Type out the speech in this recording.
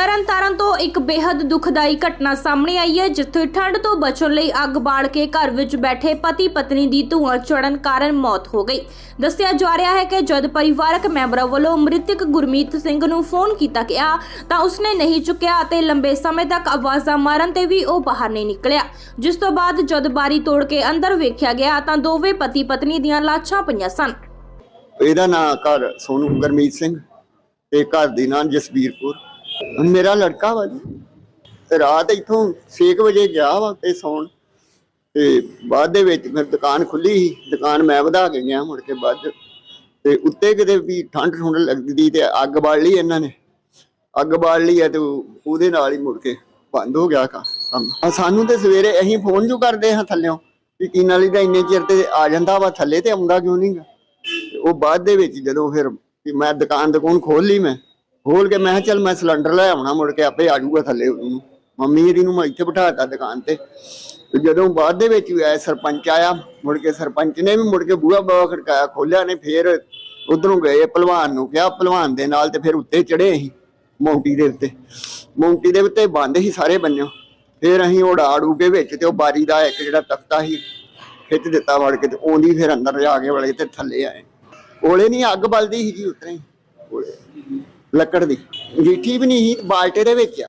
ਤਰਨਤਾਰਨ ਤੋਂ ਇੱਕ ਬੇहद ਦੁਖਦਾਈ ਘਟਨਾ ਸਾਹਮਣੇ ਆਈ ਹੈ, ਜਿੱਥੇ ਠੰਡ ਤੋਂ ਬਚਣ ਲਈ ਅੱਗ ਬਾੜ ਕੇ ਘਰ ਵਿੱਚ ਬੈਠੇ ਪਤੀ ਪਤਨੀ ਦੀ ਧੂਆਂ ਚੜਨ ਕਾਰਨ ਮੌਤ ਹੋ ਗਈ। ਦੱਸਿਆ ਜਾ ਰਿਹਾ ਹੈ ਕਿ ਜਦ ਪਰਿਵਾਰਕ ਮੈਂਬਰਾਂ ਵੱਲੋਂ ਮ੍ਰਿਤਕ ਗੁਰਮੀਤ ਸਿੰਘ ਨੂੰ ਫੋਨ ਕੀਤਾ ਗਿਆ, ਤਾਂ ਉਸਨੇ ਨਹੀਂ ਚੁੱਕਿਆ ਅਤੇ ਲੰਬੇ ਸਮੇਂ ਤੱਕ ਆਵਾਜ਼ਾਂ ਮਾਰਨ ਤੇ ਵੀ ਉਹ ਬਾਹਰ ਨਹੀਂ ਨਿਕਲਿਆ। ਜਿਸ ਤੋਂ ਬਾਅਦ ਜਦ ਬਾਰੀ ਤੋੜ ਕੇ ਅੰਦਰ ਵੇਖਿਆ ਗਿਆ, ਤਾਂ ਦੋਵੇਂ ਪਤੀ ਪਤਨੀ ਦੀਆਂ ਲਾਸ਼ਾਂ ਪਈਆਂ ਸਨ। ਇਹਦਾ ਨਾਂ ਘਰ ਸੋਨੂ ਗੁਰਮੀਤ ਸਿੰਘ ਤੇ ਘਰ ਦੀ ਨਾਂ ਜਸਬੀਰ ਮੇਰਾ ਲੜਕਾ ਵਾ ਜੀ। ਤੇ ਰਾਤ ਇੱਥੋਂ 6 ਵਜੇ ਗਿਆ ਵਾ ਤੇ ਸੌਣ। ਤੇ ਬਾਅਦ ਦੇ ਵਿੱਚ ਫਿਰ ਦੁਕਾਨ ਖੁੱਲੀ ਸੀ। ਦੁਕਾਨ ਮੈਂ ਵਧਾ ਕੇ ਗਿਆ ਮੁੜ ਕੇ ਬਾਅਦ। 'ਚ। ਤੇ ਉੱਤੇ ਕਿਤੇ ਵੀ ਠੰਡ ਠੁੰਡ ਲੱਗਦੀ ਤੇ ਅੱਗ ਬਾਲ ਲਈ ਇਹਨਾਂ ਨੇ। ਅੱਗ ਬਾਲ ਲਈ ਹੈ ਤੇ ਉਹਦੇ ਨਾਲ ਹੀ ਮੁੜ ਕੇ ਬੰਦ ਹੋ ਗਿਆ ਕੰਮ। ਸਾਨੂੰ ਤੇ ਸਵੇਰੇ ਅਸੀਂ ਫੋਨ ਜੂ ਕਰਦੇ ਹਾਂ ਥੱਲਿਓਂ? ਵੀ ਕੀ ਨਾਲੀ ਦਾ ਇੰਨੇ ਚਿਰ ਤੇ ਆ ਜਾਂਦਾ ਵਾ, ਥੱਲੇ ਤੇ ਆਉਂਦਾ ਕਿਉਂ ਨਹੀਂਗਾ ਤੇ ਉਹ ਬਾਅਦ ਦੇ ਵਿੱਚ ਜਦੋਂ ਫਿਰ ਮੈਂ ਦੁਕਾਨ ਦੁਕਾਨ ਖੋਲ ਲਈ ਮੈਂ ਖੋਲ ਕੇ ਮੈਂ ਕਿਹਾ ਚੱਲ ਮੈਂ ਸਿਲੰਡਰ ਲੈ ਆਉਣਾ ਮੁੜ ਕੇ, ਆਪੇ ਆ ਜਾਊਗਾ ਥੱਲੇ ਉਹਨੂੰ। ਮੰਮੀ ਇਹਦੀ ਨੂੰ ਮੈਂ ਇੱਥੇ ਬਿਠਾਤਾ ਦੁਕਾਨ ਤੇ। ਤੇ ਜਦੋਂ ਬਾਅਦ ਦੇ ਵਿੱਚ ਵੀ ਆਇਆ, ਸਰਪੰਚ ਆਇਆ, ਮੁੜ ਕੇ ਸਰਪੰਚ ਨੇ ਵੀ ਮੁੜ ਕੇ ਬੂਹਾ ਬਾਵਾ ਖੜਕਾਇਆ, ਖੋਲਿਆ ਨੇ, ਫਿਰ ਉਧਰੋਂ ਗਏ ਪਹਿਲਵਾਨ ਨੂੰ ਕਿਹਾ ਪਹਿਲਵਾਨ ਦੇ ਨਾਲ ਤੇ ਫਿਰ ਉੱਤੇ ਚੜੇ ਅਸੀਂ ਮੌਂਟੀ ਦੇ ਉੱਤੇ। ਮੌਂਟੀ ਦੇ ਉੱਤੇ ਬੰਦ ਸੀ ਸਾਰੇ ਬੰਨਿਓ। ਫਿਰ ਅਸੀਂ ਉਡਾ ਆੜੂ ਕੇ ਵਿੱਚ ਤੇ ਉਹ ਬਾਰੀ ਦਾ ਇੱਕ ਜਿਹੜਾ ਤਖਤਾ ਸੀ, ਖਿੱਚ ਦਿੱਤਾ ਵੜ ਕੇ ਤੇ ਉਹਦੀ ਫਿਰ ਅੰਦਰ ਜਾ ਕੇ ਵੜੇ ਤੇ ਥੱਲੇ ਆਏ। ਕੋਲੇ ਨਹੀਂ ਅੱਗ ਬਲਦੀ ਸੀ ਜੀ ਉਤਰੇ ਲੱਕੜ ਦੀ। ਗੀਠੀ ਵੀ ਨਹੀਂ ਸੀ ਬਾਲਟੇ ਦੇ ਵਿੱਚ ਆ।